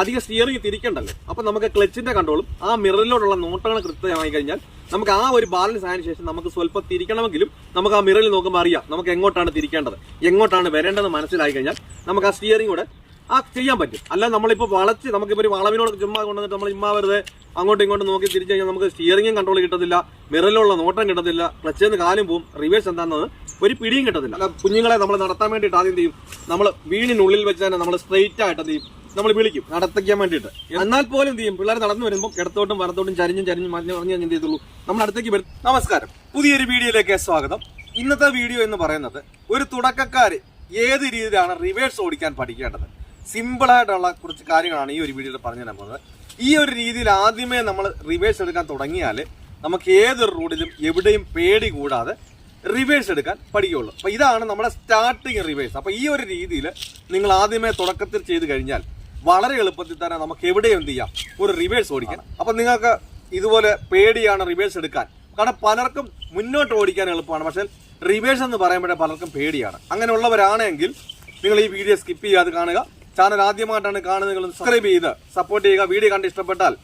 അധികം സ്റ്റിയറിംഗ് തിരിക്കണ്ടല്ലോ. അപ്പൊ നമുക്ക് ക്ലച്ചിന്റെ കൺട്രോളും ആ മിററിലോട്ടുള്ള നോട്ടങ്ങൾ കൃത്യമായി കഴിഞ്ഞാൽ നമുക്ക് ആ ഒരു ബാലൻസ് ആയതിനു ശേഷം നമുക്ക് സ്വല്പം തിരിക്കണമെങ്കിലും നമുക്ക് ആ മിററിൽ നോക്കുമ്പോൾ അറിയാം നമുക്ക് എങ്ങോട്ടാണ് തിരിക്കേണ്ടത് എങ്ങോട്ടാണ് വരേണ്ടത് മനസ്സിലായി കഴിഞ്ഞാൽ നമുക്ക് ആ സ്റ്റിയറിംഗ് കൂടെ ആ ചെയ്യാൻ പറ്റും. അല്ല നമ്മളിപ്പോൾ വളച്ച് നമുക്കിപ്പോൾ ഒരു വളവിനോട് ചുമ്മാ കൊണ്ടുവന്നിട്ട് നമ്മൾ ചുമ്മാ വെറുതെ അങ്ങോട്ടും ഇങ്ങോട്ടും നോക്കി തിരിച്ചു കഴിഞ്ഞാൽ നമുക്ക് സ്റ്റിയറിംഗും കൺട്രോൾ കിട്ടത്തില്ല മിററിലുള്ള നോട്ടം കിട്ടത്തില്ല ക്ലച്ചിൽ നിന്ന് കാലും പോവും റിവേഴ്സ് എന്താണെന്ന് ഒരു പിടിയും കിട്ടത്തില്ല. അല്ല കുഞ്ഞുങ്ങളെ നമ്മൾ നടത്താൻ വേണ്ടിയിട്ട് ആദ്യം ചെയ്യും? നമ്മൾ വീടിനുള്ളിൽ വെച്ച് തന്നെ നമ്മൾ സ്ട്രെയിറ്റ് ആയിട്ട് എന്ത് ചെയ്യും? നമ്മൾ വിളിക്കും. നടത്തിക്കാൻ വേണ്ടിയിട്ട്. എന്നാൽ പോലും എന്ത് ചെയ്യും? പിള്ളേർ നടന്നു വരുമ്പോൾ ഇടത്തോട്ടും വലത്തോട്ടും ചരിഞ്ഞും ചരിഞ്ഞും മറിഞ്ഞു മറിഞ്ഞ് എന്ത് ചെയ്തുള്ളൂ? നമ്മൾ അടുത്തേക്ക് വരും. നമസ്കാരം. പുതിയൊരു വീഡിയോയിലേക്ക് സ്വാഗതം. ഇന്നത്തെ വീഡിയോ എന്ന് പറയുന്നത് ഒരു തുടക്കക്കാര് ഏത് രീതിയിലാണ് റിവേഴ്സ് ഓടിക്കാൻ പഠിക്കേണ്ടത്? സിമ്പിൾ ആയിട്ടുള്ള കുറച്ച് കാര്യങ്ങളാണ് ഈ ഒരു വീഡിയോയിൽ പറഞ്ഞു തരാൻ പോകുന്നത്. ഈ ഒരു രീതിയിൽ ആദ്യമേ നമ്മൾ റിവേഴ്സ് എടുക്കാൻ തുടങ്ങിയാൽ നമുക്ക് ഏതൊരു റോഡിലും എവിടെയും പേടി കൂടാതെ റിവേഴ്സ് എടുക്കാൻ പഠിക്കുകയുള്ളൂ. അപ്പോൾ ഇതാണ് നമ്മുടെ സ്റ്റാർട്ടിങ് റിവേഴ്സ് അപ്പോൾ ഈ ഒരു രീതിയിൽ നിങ്ങൾ ആദ്യമേ തുടക്കത്തിൽ ചെയ്ത് കഴിഞ്ഞാൽ വളരെ എളുപ്പത്തിൽ തന്നെ നമുക്ക് എവിടെയും എന്ത് ചെയ്യാം? ഒരു റിവേഴ്സ് ഓടിക്കാം അപ്പൊ നിങ്ങൾക്ക് ഇതുപോലെ പേടിയാണ് റിവേഴ്സ് എടുക്കാൻ. കാരണം പലർക്കും മുന്നോട്ട് ഓടിക്കാൻ എളുപ്പമാണ്. പക്ഷേ റിവേഴ്സ് എന്ന് പറയുമ്പോഴേ പലർക്കും പേടിയാണ്. അങ്ങനെയുള്ളവരാണെങ്കിൽ നിങ്ങൾ ഈ വീഡിയോ സ്കിപ്പ് ചെയ്യാതെ കാണുക. ചാനൽ ആദ്യമായിട്ടാണ് കാണുന്നത്. നിങ്ങൾ സബ്സ്ക്രൈബ് ചെയ്ത് സപ്പോർട്ട് ചെയ്യുക. വീഡിയോ കണ്ട് ഇഷ്ടപ്പെട്ടാൽ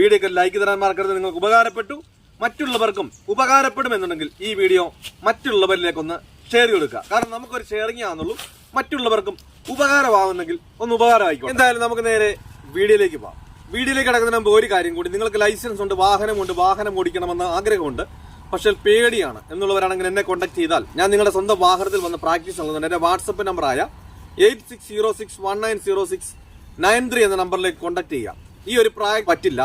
വീഡിയോക്ക് ലൈക്ക് തരാൻ മറക്കരുത്. നിങ്ങൾക്ക് ഉപകാരപ്പെട്ടു. മറ്റുള്ളവർക്കും ഉപകാരപ്പെടുമെന്നുണ്ടെങ്കിൽ ഈ വീഡിയോ മറ്റുള്ളവരിലേക്കൊന്ന് ഷെയർ കൊടുക്കുക. കാരണം നമുക്കൊരു ഷെയറിങ് ആണെന്നുള്ളൂ. മറ്റുള്ളവർക്കും ഉപകാരമാവുന്നെങ്കിൽ ഒന്ന് ഉപകാരമായിക്കോ എന്തായാലും നമുക്ക് നേരെ വീഡിയോയിലേക്ക് പോവാം. വീഡിയോയിലേക്ക് കിടക്കുന്നതിന് മുമ്പ് ഒരു കാര്യം കൂടി. നിങ്ങൾക്ക് ലൈസൻസ് ഉണ്ട് വാഹനമുണ്ട് വാഹനം ഓടിക്കണമെന്ന് ആഗ്രഹമുണ്ട്. പക്ഷേ പേടിയാണ് എന്നുള്ളവരാണെങ്കിൽ എന്നെ കോൺടാക്ട് ചെയ്താൽ. ഞാൻ നിങ്ങളുടെ സ്വന്തം വാഹനത്തിൽ വന്ന് പ്രാക്ടീസ് നൽകുന്നുണ്ട് എന്റെ വാട്സപ്പ് നമ്പറായ എയ്റ്റ് സിക്സ് എന്ന നമ്പറിലേക്ക് കോൺടാക്ട് ചെയ്യാം ഈ ഒരു പ്രായം പറ്റില്ല.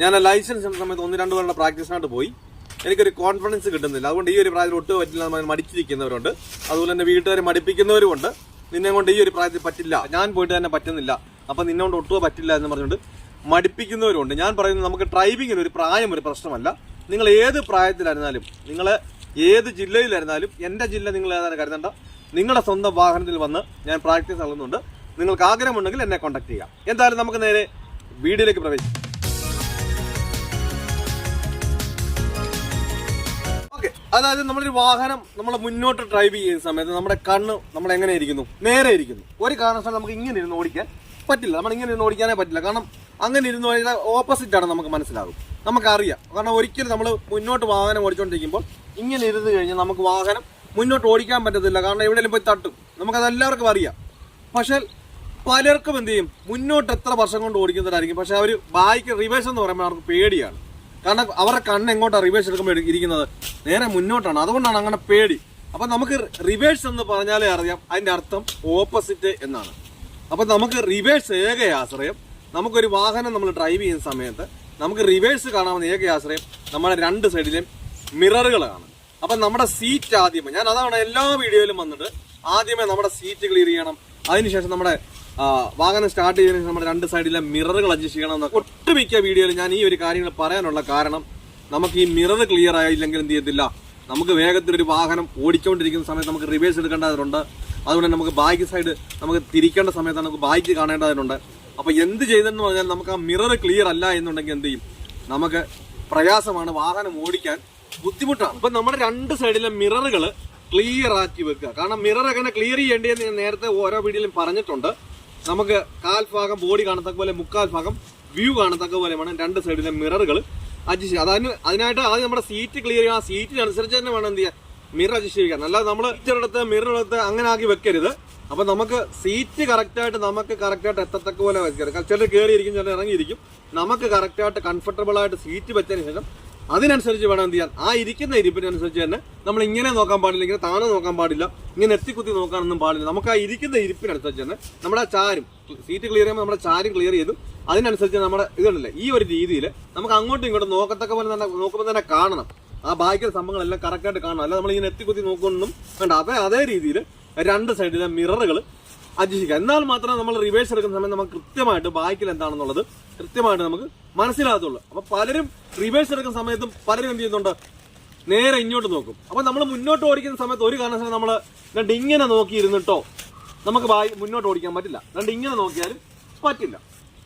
ഞാൻ ലൈസൻസ് എന്ന സമയത്ത് ഒന്ന് രണ്ട് പേരുടെ പ്രാക്ടീസിനായിട്ട് പോയി. എനിക്കൊരു കോൺഫിഡൻസ് കിട്ടുന്നില്ല. അതുകൊണ്ട് ഈ ഒരു പ്രായത്തിൽ ഒട്ടും പറ്റില്ല മടിച്ചിരിക്കുന്നവരുണ്ട്. അതുപോലെ തന്നെ വീട്ടുകാരെ മടിപ്പിക്കുന്നവരുമുണ്ട്. നിന്നെ കൊണ്ട് ഈ ഒരു പ്രായത്തിൽ പറ്റില്ല. ഞാൻ പോയിട്ട് തന്നെ പറ്റുന്നില്ല. അപ്പൊ നിന്നെ കൊണ്ട് പറ്റില്ല എന്ന് പറഞ്ഞുകൊണ്ട് മടിപ്പിക്കുന്നവരുണ്ട്. ഞാൻ പറയുന്നത് നമുക്ക് ഡ്രൈവിങ്ങിന് ഒരു പ്രായം ഒരു പ്രശ്നമല്ല. നിങ്ങൾ ഏത് പ്രായത്തിലായിരുന്നാലും നിങ്ങൾ ഏത് ജില്ലയിലായിരുന്നാലും എന്റെ ജില്ല നിങ്ങൾ ഏതാണ് കരുതേണ്ട. നിങ്ങളുടെ സ്വന്തം വാഹനത്തിൽ വന്ന് ഞാൻ പ്രാക്ടീസ് നൽകുന്നുണ്ട് നിങ്ങൾക്ക് ആഗ്രഹമുണ്ടെങ്കിൽ എന്നെ കോൺടാക്ട് ചെയ്യാം. എന്തായാലും നമുക്ക് നേരെ വീഡിയോയിലേക്ക് പ്രവേശിക്കാം. അതായത് നമ്മളൊരു വാഹനം നമ്മൾ മുന്നോട്ട് ഡ്രൈവ് ചെയ്യുന്ന സമയത്ത് നമ്മുടെ കണ്ണ് നമ്മൾ എങ്ങനെ ഇരിക്കുന്നു? നേരെ ഇരിക്കുന്നു. ഒരു കാരണവശാലും നമുക്ക് ഇങ്ങനെ ഇരുന്ന് ഓടിക്കാൻ പറ്റില്ല. നമ്മൾ ഇങ്ങനെ ഇരുന്ന് ഓടിക്കാനേ പറ്റില്ല. കാരണം അങ്ങനെ ഇരുന്ന് ഓടിക്കാൻ ഓപ്പോസിറ്റ് ആണ് നമുക്ക് മനസ്സിലാകും. നമുക്കറിയാം. കാരണം ഒരിക്കലും നമ്മൾ മുന്നോട്ട് വാഹനം ഓടിച്ചുകൊണ്ടിരിക്കുമ്പോൾ ഇങ്ങനെ ഇരുന്ന് കഴിഞ്ഞാൽ നമുക്ക് വാഹനം മുന്നോട്ട് ഓടിക്കാൻ പറ്റത്തില്ല. കാരണം എവിടെയെങ്കിലും പോയി തട്ടും. നമുക്കത് എല്ലാവർക്കും അറിയാം. പക്ഷേ പലർക്കും എന്ത് ചെയ്യും? മുന്നോട്ട് എത്ര വർഷം കൊണ്ട് ഓടിക്കുന്നവരായിരിക്കും. പക്ഷേ അവർ ബൈക്ക് റിവേഴ്സ് എന്ന് പറയുമ്പോൾ അവർക്ക് പേടിയാണ്. കാരണം അവരുടെ കണ്ണ് എങ്ങോട്ടാണ് റിവേഴ്സ് എടുക്കുമ്പോൾ ഇരിക്കുന്നത്? നേരെ മുന്നോട്ടാണ്. അതുകൊണ്ടാണ് അങ്ങനെ പേടി. അപ്പം നമുക്ക് റിവേഴ്സ് എന്ന് പറഞ്ഞാലേ അറിയാം. അതിന്റെ അർത്ഥം ഓപ്പോസിറ്റ് എന്നാണ്. അപ്പം നമുക്ക് റിവേഴ്സ് ഏക ആശ്രയം നമുക്കൊരു വാഹനം നമ്മൾ ഡ്രൈവ് ചെയ്യുന്ന സമയത്ത് നമുക്ക് റിവേഴ്സ് കാണാവുന്ന ഏക ആശ്രയം നമ്മുടെ രണ്ട് സൈഡിലെയും മിററുകളാണ് അപ്പം നമ്മുടെ സീറ്റ് ആദ്യമേ ഞാൻ അതാണ് എല്ലാ വീഡിയോയിലും വന്നിട്ട് ആദ്യമേ നമ്മുടെ സീറ്റ് ക്ലിയർ ചെയ്യണം. അതിനുശേഷം നമ്മുടെ വാഹനം സ്റ്റാർട്ട് ചെയ്യുന്ന നമ്മുടെ രണ്ട് സൈഡിലെ മിററുകൾ അഡ്ജസ്റ്റ് ചെയ്യണം എന്നൊക്കെ ഒട്ടുമിക്ക വീഡിയോയിൽ ഞാൻ ഈ ഒരു കാര്യങ്ങൾ പറയാനുള്ള കാരണം നമുക്ക് ഈ മിറർ ക്ലിയർ ആയില്ലെങ്കിൽ എന്ത് ചെയ്യത്തില്ല. നമുക്ക് വേഗത്തിൽ ഒരു വാഹനം ഓടിച്ചുകൊണ്ടിരിക്കുന്ന സമയത്ത് നമുക്ക് റിവേഴ്സ് എടുക്കേണ്ടതുണ്ട് അതുകൊണ്ട് നമുക്ക് ബാക്ക് സൈഡ് നമുക്ക് തിരിക്കേണ്ട സമയത്ത് നമുക്ക് ബാക്ക് കാണേണ്ടതുണ്ട് അപ്പോൾ എന്ത് ചെയ്തെന്ന് പറഞ്ഞാൽ നമുക്ക് ആ മിറർ ക്ലിയർ അല്ല എന്നുണ്ടെങ്കിൽ എന്ത് ചെയ്യും? നമുക്ക് പ്രയാസമാണ് വാഹനം ഓടിക്കാൻ ബുദ്ധിമുട്ടാണ്. അപ്പം നമ്മുടെ രണ്ട് സൈഡിലെ മിററുകൾ ക്ലിയർ ആക്കി വെക്കുക. കാരണം മിറർ എങ്ങനെ ക്ലിയർ ചെയ്യേണ്ടതെന്ന് ഞാൻ നേരത്തെ ഓരോ വീഡിയോയിലും പറഞ്ഞിട്ടുണ്ട്. നമുക്ക് കാൽ ഭാഗം ബോഡി കാണത്തക്ക പോലെ മുക്കാൽ ഭാഗം വ്യൂ കാണത്തക്ക പോലെ വേണം രണ്ട് സൈഡിലെ മിററുകൾ അഡ്ജസ്റ്റ് അതിന് അതിനായിട്ട് ആദ്യം നമ്മുടെ സീറ്റ് ക്ലിയർ ചെയ്യുക. ആ സീറ്റിനനുസരിച്ച് തന്നെ വേണം എന്ത് ചെയ്യുക മിറർ അഡ്ജസ്റ്റ് ചെയ്യുക അല്ലാതെ നമ്മൾ എടുത്ത് മിററെടുത്ത് അങ്ങനെ ആക്കി വെക്കരുത്. അപ്പൊ നമുക്ക് സീറ്റ് കറക്റ്റായിട്ട് നമുക്ക് കറക്റ്റായിട്ട് എത്തത്തക്ക പോലെ വെക്കരുത് ചിലർ കയറിയിരിക്കും ചിലർ ഇറങ്ങിയിരിക്കും. നമുക്ക് കറക്റ്റായിട്ട് കംഫർട്ടബിൾ ആയിട്ട് സീറ്റ് വെച്ചതിന് ശേഷം അതിനനുസരിച്ച് വേണം എന്ത് ചെയ്യാൻ? ആ ഇരിക്കുന്ന ഇരിപ്പിനനുസരിച്ച് തന്നെ നമ്മൾ ഇങ്ങനെ നോക്കാൻ പാടില്ല ഇങ്ങനെ താഴെ നോക്കാൻ പാടില്ല ഇങ്ങനെ എത്തിക്കുത്തി നോക്കാനൊന്നും പാടില്ല. നമുക്ക് ആ ഇരിക്കുന്ന ഇരിപ്പിനനുസരിച്ച് തന്നെ നമ്മുടെ ചാരും സീറ്റ് ക്ലിയർ ചെയ്യുമ്പോൾ നമ്മുടെ ചാരും ക്ലിയർ ചെയ്തു അതിനനുസരിച്ച് നമ്മുടെ ഇതുണ്ടല്ലേ ഈ ഒരു രീതിയിൽ നമുക്ക് അങ്ങോട്ടും ഇങ്ങോട്ടും നോക്കത്തക്ക പോലെ തന്നെ നോക്കുമ്പോൾ തന്നെ കാണണം. ആ ബാക്കിലെ സംഭവങ്ങളെല്ലാം കറക്റ്റായിട്ട് കാണണം. അല്ല നമ്മൾ ഇങ്ങനെ എത്തിക്കുത്തി നോക്കൊന്നും വേണ്ട. അതേ അതേ രീതിയിൽ രണ്ട് സൈഡിലെ മിററുകൾ അഡ്ജസ്റ്റ് എന്നാൽ മാത്രമേ നമ്മൾ റിവേഴ്സ് എടുക്കുന്ന സമയം നമുക്ക് കൃത്യമായിട്ട് ബാക്കിൽ എന്താണെന്നുള്ളത് കൃത്യമായിട്ട് നമുക്ക് മനസ്സിലാകത്തുള്ളൂ. അപ്പൊ പലരും റിവേഴ്സ് എടുക്കുന്ന സമയത്തും പലരും എന്ത് ചെയ്യുന്നുണ്ട്? നേരെ ഇങ്ങോട്ട് നോക്കും. അപ്പൊ നമ്മൾ മുന്നോട്ട് ഓടിക്കുന്ന സമയത്ത് ഒരു കാരണവശാലും നമ്മൾ രണ്ട് ഇങ്ങനെ നോക്കിയിരുന്നിട്ടോ നമുക്ക് മുന്നോട്ട് ഓടിക്കാൻ പറ്റില്ല. രണ്ട് ഇങ്ങനെ നോക്കിയാലും പറ്റില്ല.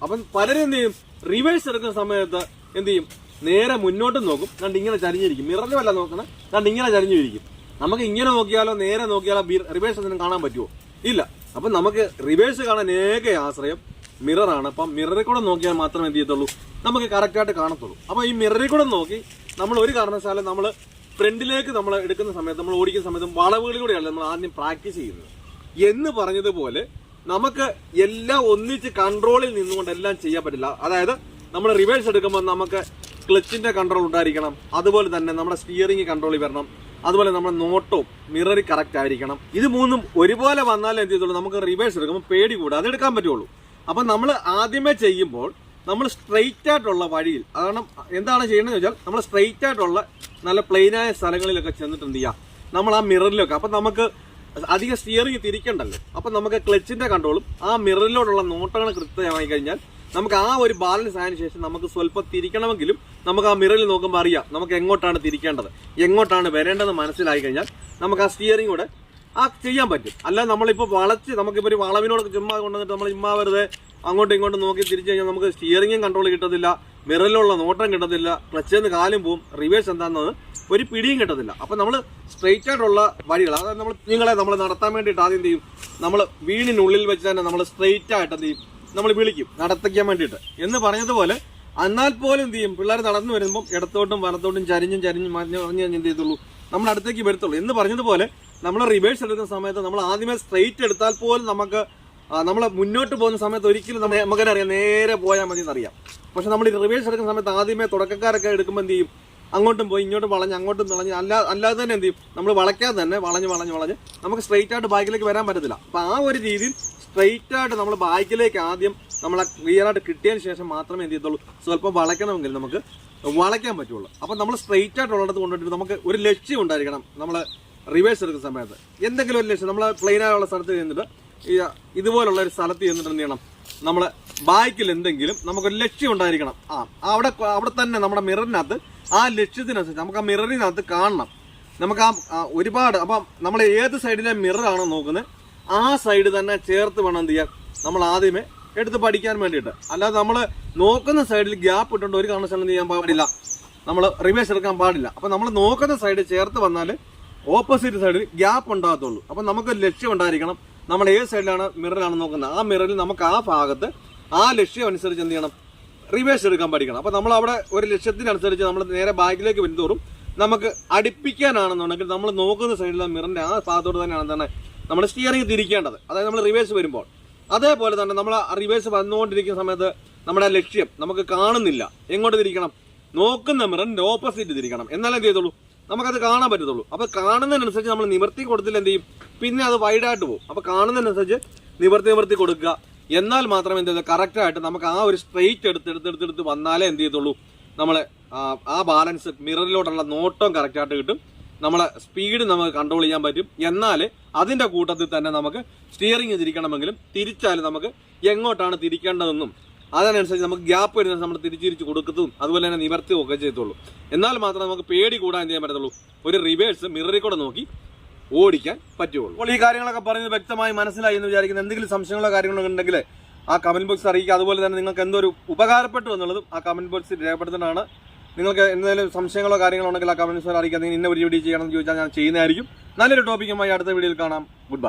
അപ്പം പലരും എന്ത് ചെയ്യും? റിവേഴ്സ് എടുക്കുന്ന സമയത്ത് എന്ത് ചെയ്യും? നേരെ മുന്നോട്ട് നോക്കും. രണ്ട് ഇങ്ങനെ ചരിഞ്ഞിരിക്കും. മിററിലുമല്ല നോക്കണം. രണ്ട് ഇങ്ങനെ ചരിഞ്ഞിരിക്കും. നമുക്ക് ഇങ്ങനെ നോക്കിയാലോ നേരെ നോക്കിയാലോ റിവേഴ്സ് കാണാൻ പറ്റുമോ ഇല്ല. അപ്പൊ നമുക്ക് റിവേഴ്സ് കാണാൻ ഏക ആശ്രയം മിററാണ് അപ്പം മിററിൽ കൂടെ നോക്കിയാൽ മാത്രമേ എന്ത് ചെയ്യത്തുള്ളൂ? നമുക്ക് കറക്റ്റായിട്ട് കാണത്തുള്ളൂ. അപ്പോൾ ഈ മിററിൽ കൂടെ നോക്കി നമ്മൾ ഒരു കാരണവശാലും നമ്മൾ ഫ്രണ്ടിലേക്ക് നമ്മൾ എടുക്കുന്ന സമയത്ത് നമ്മൾ ഓടിക്കുന്ന സമയത്ത് വളവുകളിലൂടെയാണ് നമ്മൾ ആദ്യം പ്രാക്ടീസ് ചെയ്യുന്നത്. എന്ന് പറഞ്ഞതുപോലെ നമുക്ക് എല്ലാം ഒന്നിച്ച് കൺട്രോളിൽ നിന്നുകൊണ്ട് എല്ലാം ചെയ്യാൻ പറ്റില്ല. അതായത് നമ്മൾ റിവേഴ്സ് എടുക്കുമ്പോൾ നമുക്ക് ക്ലച്ചിന്റെ കൺട്രോൾ ഉണ്ടായിരിക്കണം. അതുപോലെ തന്നെ നമ്മുടെ സ്റ്റിയറിംഗ് കൺട്രോളിൽ വരണം. അതുപോലെ നമ്മുടെ നോട്ടവും മിററി കറക്റ്റ് ആയിരിക്കണം. ഇത് മൂന്നും ഒരുപോലെ വന്നാലേ എന്ത് ചെയ്തുള്ളൂ നമുക്ക് റിവേഴ്സ് എടുക്കുമ്പോൾ പേടി കൂടാതെ എടുക്കാൻ പറ്റുള്ളൂ. അപ്പം നമ്മൾ ആദ്യമേ ചെയ്യുമ്പോൾ നമ്മൾ സ്ട്രെയിറ്റ് ആയിട്ടുള്ള വഴിയിൽ കാരണം എന്താണ് ചെയ്യേണ്ടതെന്ന് വെച്ചാൽ നമ്മൾ സ്ട്രെയിറ്റ് ആയിട്ടുള്ള നല്ല പ്ലെയിനായ സ്ഥലങ്ങളിലൊക്കെ ചെന്നിട്ട് എന്ത് ചെയ്യുക നമ്മൾ ആ മിററിലൊക്കെ അപ്പം നമുക്ക് അധികം സ്റ്റിയറിംഗ് തിരിക്കണ്ടല്ലോ. അപ്പം നമുക്ക് ക്ലച്ചിന്റെ കൺട്രോളും ആ മിററിലോട്ടുള്ള നോട്ടങ്ങൾ കൃത്യമായി കഴിഞ്ഞാൽ നമുക്ക് ആ ഒരു ബാലൻസ് ആയതിനു ശേഷം നമുക്ക് സ്വല്പം തിരിക്കണമെങ്കിലും നമുക്ക് ആ മിററിൽ നോക്കുമ്പോൾ അറിയാം നമുക്ക് എങ്ങോട്ടാണ് തിരിക്കേണ്ടത്. എങ്ങോട്ടാണ് വരേണ്ടത് മനസ്സിലായി കഴിഞ്ഞാൽ നമുക്ക് ആ സ്റ്റിയറിംഗ് കൂടെ ആ ചെയ്യാൻ പറ്റും. അല്ല നമ്മളിപ്പോൾ വളച്ച് നമുക്കിപ്പോൾ ഒരു വളവിനോടൊക്കെ ചുമ്മാ കൊണ്ടുവന്നിട്ട് നമ്മൾ ചുമ്മാ വെറുതെ അങ്ങോട്ടും ഇങ്ങോട്ടും നോക്കി തിരിച്ചു കഴിഞ്ഞാൽ നമുക്ക് സ്റ്റിയറിങ്ങും കൺട്രോൾ കിട്ടത്തില്ല മിററിലുള്ള നോട്ടം കിട്ടത്തില്ല ക്ലച്ചിൽ നിന്ന് കാലും പോവും റിവേഴ്സ് എന്താണെന്നത് ഒരു പിടിയും കിട്ടത്തില്ല. അപ്പം നമ്മൾ സ്ട്രെയിറ്റ് ആയിട്ടുള്ള വഴികൾ അതായത് നമ്മൾ നിങ്ങളെ നമ്മൾ നടത്താൻ വേണ്ടിയിട്ട് ആദ്യം ചെയ്യും? നമ്മൾ വീടിനുള്ളിൽ വെച്ച് തന്നെ നമ്മൾ സ്ട്രെയിറ്റ് ആയിട്ട് എന്ത് ചെയ്യും? നമ്മൾ വിളിക്കും നടത്തിക്കാൻ വേണ്ടിയിട്ട്. എന്ന് പറഞ്ഞതുപോലെ എന്നാൽ പോലും എന്ത് ചെയ്യും? പിള്ളേർ നടന്നു വരുമ്പോൾ ഇടത്തോട്ടും വലത്തോട്ടും ചരിഞ്ഞും ചരിഞ്ഞും മറിഞ്ഞ് മറിഞ്ഞ് കഴിഞ്ഞ് എന്ത് ചെയ്തുള്ളൂ? നമ്മൾ അടുത്തേക്ക് വരത്തുള്ളൂ. എന്ന് പറഞ്ഞതുപോലെ നമ്മൾ റിവേഴ്സ് എടുക്കുന്ന സമയത്ത് നമ്മൾ ആദ്യമേ സ്ട്രെയിറ്റ് എടുത്താൽ പോലും നമുക്ക് നമ്മൾ മുന്നോട്ട് പോകുന്ന സമയത്ത് ഒരിക്കലും നമ്മൾ നമുക്കറിയാം നേരെ പോയാൽ മതി എന്നറിയാം പക്ഷെ നമ്മൾ റിവേഴ്സ് എടുക്കുന്ന സമയത്ത് ആദ്യമേ തുടക്കക്കാരൊക്കെ എടുക്കുമ്പോൾ എന്ത് ചെയ്യും? അങ്ങോട്ടും പോയി ഇങ്ങോട്ടും വളഞ്ഞ് അങ്ങോട്ടും വളഞ്ഞ് അല്ല അല്ലാതെ തന്നെ എന്ത് ചെയ്യും? നമ്മൾ വളയ്ക്കാതെ തന്നെ വളഞ്ഞ് വളഞ്ഞ് വളഞ്ഞ് നമുക്ക് സ്ട്രെയിറ്റ് ആയിട്ട് ബാക്കിലേക്ക് വരാൻ പറ്റത്തില്ല. അപ്പോൾ ആ ഒരു രീതിയിൽ സ്ട്രെയിറ്റ് ആയിട്ട് നമ്മൾ ബാക്കിലേക്ക് ആദ്യം നമ്മളെ ക്ലിയർ ആയിട്ട് കിട്ടിയതിന് ശേഷം മാത്രമേ എന്ത് ചെയ്യത്തുള്ളൂ സ്വല്പം വളയ്ക്കണമെങ്കിൽ നമുക്ക് വളയ്ക്കാൻ പറ്റുള്ളൂ. അപ്പം നമ്മൾ സ്ട്രെയിറ്റ് ആയിട്ടുള്ളിടത്ത് കൊണ്ടുപോയിട്ട് നമുക്ക് ഒരു ലക്ഷ്യം ഉണ്ടായിരിക്കണം നമ്മൾ റിവേഴ്സ് എടുക്കുന്ന സമയത്ത്. എന്തെങ്കിലും ഒരു ലക്ഷ്യം നമ്മൾ പ്ലെയിൻ ആയുള്ള സ്ഥലത്ത് ചെന്നിട്ട് ഇതുപോലുള്ള ഒരു സ്ഥലത്ത് ചെന്നിട്ട് എന്ത് ചെയ്യണം? നമ്മൾ ബാക്കിൽ എന്തെങ്കിലും നമുക്കൊരു ലക്ഷ്യം ഉണ്ടായിരിക്കണം. ആ അവിടെ അവിടെ തന്നെ നമ്മുടെ മിററിനകത്ത് ആ ലക്ഷ്യത്തിനനുസരിച്ച് നമുക്ക് ആ മിററിനകത്ത് കാണണം. നമുക്ക് ആ ആ ഒരുപാട് അപ്പം നമ്മൾ ഏത് സൈഡിലെ മിററാണോ നോക്കുന്നത് ആ സൈഡ് തന്നെ ചേർത്ത് വേണം എന്ത് ചെയ്യാൻ. നമ്മൾ ആദ്യമേ എടുത്ത് പഠിക്കാൻ വേണ്ടിയിട്ട്. അല്ലാതെ നമ്മൾ നോക്കുന്ന സൈഡിൽ ഗ്യാപ്പ് ഇട്ടുകൊണ്ട് ഒരു കാരണവശാലും ചെയ്യാൻ പാടില്ല. നമ്മൾ റിവേഴ്സ് എടുക്കാൻ പാടില്ല. അപ്പം നമ്മൾ നോക്കുന്ന സൈഡ് ചേർത്ത് വന്നാൽ ഓപ്പോസിറ്റ് സൈഡിൽ ഗ്യാപ്പ് ഉണ്ടാകത്തുള്ളൂ. അപ്പം നമുക്ക് ലക്ഷ്യം ഉണ്ടായിരിക്കണം. നമ്മൾ ഏത് സൈഡിലാണ് മിററിലാണ് നോക്കുന്നത്. ആ മിററിൽ നമുക്ക് ആ ഭാഗത്ത് ആ ലക്ഷ്യം അനുസരിച്ച് എന്ത് ചെയ്യണം? റിവേഴ്സ് എടുക്കാൻ പഠിക്കണം. അപ്പം നമ്മൾ അവിടെ ഒരു ലക്ഷ്യത്തിനനുസരിച്ച് നമ്മൾ നേരെ ബാക്കിലേക്ക് വരുന്നതോറും നമുക്ക് അടുപ്പിക്കാനാണെന്നുണ്ടെങ്കിൽ നമ്മൾ നോക്കുന്ന സൈഡിലെ മിററിന്റെ ആ ഭാഗത്തോട് തന്നെയാണ് തന്നെ നമ്മൾ സ്റ്റിയറിംഗ് തിരിക്കേണ്ടത്. അതായത് നമ്മൾ റിവേഴ്സ് വരുമ്പോൾ. അതേപോലെ തന്നെ നമ്മൾ റിവേഴ്സ് വന്നുകൊണ്ടിരിക്കുന്ന സമയത്ത് നമ്മുടെ ലക്ഷ്യം നമുക്ക് കാണുന്നില്ല. എങ്ങോട്ട് തിരിക്കണം? നോക്കുന്ന മിററിന്റെ ഓപ്പോസിറ്റ് തിരിക്കണം. എന്നാലേ എന്ത് ചെയ്തുള്ളൂ നമുക്കത് കാണാൻ പറ്റത്തുള്ളൂ. അപ്പൊ കാണുന്നതിനനുസരിച്ച് നമ്മൾ നിവർത്തി കൊടുത്തില്ല എന്ത് ചെയ്യും? പിന്നെ അത് വൈഡായിട്ട് പോകും. അപ്പൊ കാണുന്നതിനനുസരിച്ച് നിവർത്തി നിവർത്തി കൊടുക്കുക. എന്നാൽ മാത്രം എന്ത് കറക്റ്റ് ആയിട്ട് നമുക്ക് ആ ഒരു സ്ട്രെയിറ്റ് എടുത്ത് എടുത്ത് എടുത്ത് എടുത്ത് വന്നാലേ എന്ത് ചെയ്യത്തുള്ളൂ? നമ്മൾ ആ ബാലൻസ് മിററിലോട്ടുള്ള നോട്ടം കറക്റ്റായിട്ട് കിട്ടും. നമ്മളെ സ്പീഡ് നമുക്ക് കൺട്രോൾ ചെയ്യാൻ പറ്റും. എന്നാൽ അതിന്റെ കൂട്ടത്തിൽ തന്നെ നമുക്ക് സ്റ്റിയറിംഗ് തിരിക്കണമെങ്കിലും തിരിച്ചാൽ നമുക്ക് എങ്ങോട്ടാണ് തിരിക്കേണ്ടതെന്നും അതിനനുസരിച്ച് നമുക്ക് ഗ്യാപ്പ് വരുന്ന നമ്മൾ തിരിച്ചിരിച്ച് കൊടുക്കത്തും അതുപോലെ തന്നെ നിവർത്തുകയും ഒക്കെ ചെയ്യത്തുള്ളൂ. എന്നാൽ മാത്രമേ നമുക്ക് പേടി കൂടാൻ ചെയ്യാൻ പറ്റത്തുള്ളൂ? ഒരു റിവേഴ്സ് മിററിൽ കൂടെ നോക്കി ഓടിക്കാൻ പറ്റുള്ളൂ. അപ്പോൾ ഈ കാര്യങ്ങളൊക്കെ പറയുന്നത് വ്യക്തമായി മനസ്സിലായി എന്ന് വിചാരിക്കുന്ന എന്തെങ്കിലും സംശയങ്ങളോ കാര്യങ്ങളോ ഉണ്ടെങ്കിൽ ആ കമന്റ് ബോക്സ് അറിയിക്കുക. അതുപോലെ തന്നെ നിങ്ങൾക്ക് എന്തോ ഉപകാരപ്പെട്ടു എന്നുള്ളതും ആ കമന്റ് ബോക്സിൽ രേഖപ്പെടുത്തുന്നതാണ് നിങ്ങൾക്ക് എന്തെങ്കിലും സംശയങ്ങളോ കാര്യങ്ങളോ ഉണ്ടെങ്കിൽ ആ കമൻസ് അറിയിക്കാൻ ഇന്ന ഒരു വീഡിയോ ചെയ്യണമെന്ന് ചോദിച്ചാൽ ഞാൻ ചെയ്യുന്നതായിരിക്കും. നല്ലൊരു ടോപ്പിക്കുമായി അടുത്ത വീഡിയോയിൽ കാണാം. Good bye